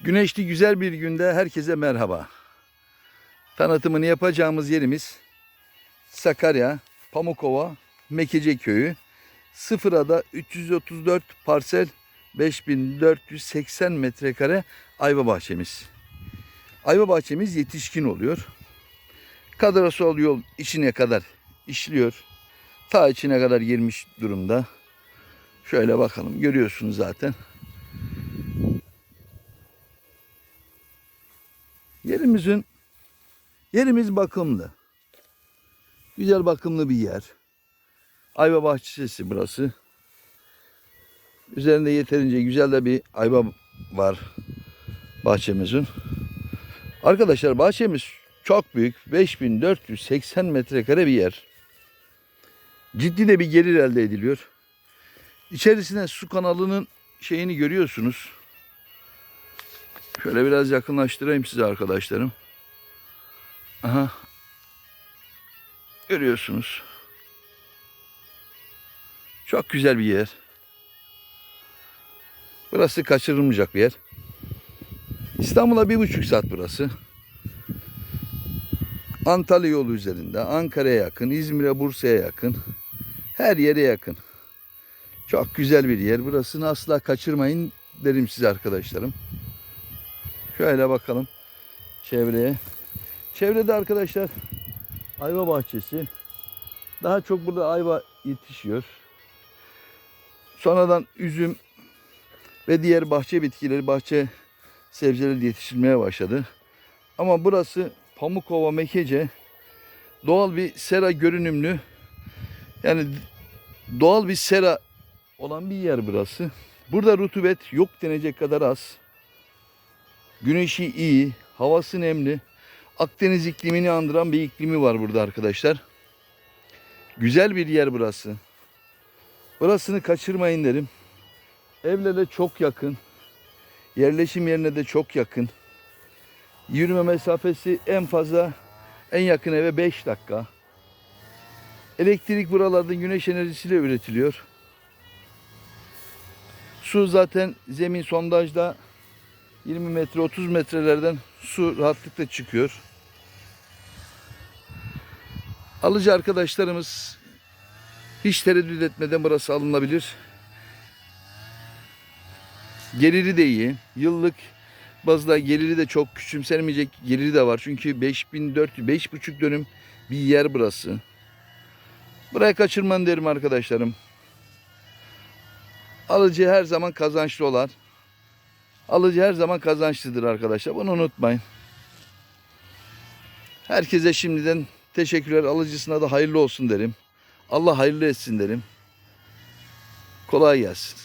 Güneşli güzel bir günde herkese merhaba. Tanıtımını yapacağımız yerimiz Sakarya, Pamukova, Mekece Köyü. Sıfırada 334 parsel 5480 metrekare ayva bahçemiz. Ayva bahçemiz yetişkin oluyor. Kadrasol yol içine kadar işliyor. Ta içine kadar girmiş durumda. Şöyle bakalım görüyorsunuz zaten. Yerimizin yerimiz bakımlı. Güzel bakımlı bir yer. Ayva bahçesi burası. Üzerinde yeterince güzel de bir ayva var bahçemizin. Arkadaşlar bahçemiz çok büyük. 5480 metrekare bir yer. Ciddi de bir gelir elde ediliyor. İçerisine su kanalının şeyini görüyorsunuz. Şöyle biraz yakınlaştırayım size arkadaşlarım. Aha. Görüyorsunuz. Çok güzel bir yer. Burası kaçırılmayacak bir yer. İstanbul'a bir buçuk saat burası. Antalya yolu üzerinde, Ankara'ya yakın, İzmir'e, Bursa'ya yakın. Her yere yakın. Çok güzel bir yer. Burasını asla kaçırmayın derim size arkadaşlarım. Şöyle bakalım çevreye. Çevrede arkadaşlar ayva bahçesi. Daha çok burada ayva yetişiyor. Sonradan üzüm ve diğer bahçe bitkileri, bahçe sebzeleri yetiştirmeye başladı. Ama burası Pamukova Mekece doğal bir sera görünümlü yani doğal bir sera olan bir yer burası. Burada rutubet yok denecek kadar az. Güneşi iyi, havası nemli. Akdeniz iklimini andıran bir iklimi var burada arkadaşlar. Güzel bir yer burası. Burasını kaçırmayın derim. Evlere çok yakın. Yerleşim yerine de çok yakın. Yürüme mesafesi en fazla en yakın eve 5 dakika. Elektrik buralarda güneş enerjisiyle üretiliyor. Su zaten zemin sondajda 20 metre 30 metrelerden su rahatlıkla çıkıyor. Alıcı arkadaşlarımız hiç tereddüt etmeden burası alınabilir. Geliri de iyi. Yıllık bazda geliri de çok küçümsenmeyecek geliri de var. Çünkü 5400 5,5 dönüm bir yer burası. Buraya kaçırman derim arkadaşlarım. Alıcı her zaman kazançlı olan. Alıcı her zaman kazançlıdır arkadaşlar. Bunu unutmayın. Herkese şimdiden teşekkürler. Alıcısına da hayırlı olsun derim. Allah hayırlı etsin derim. Kolay gelsin.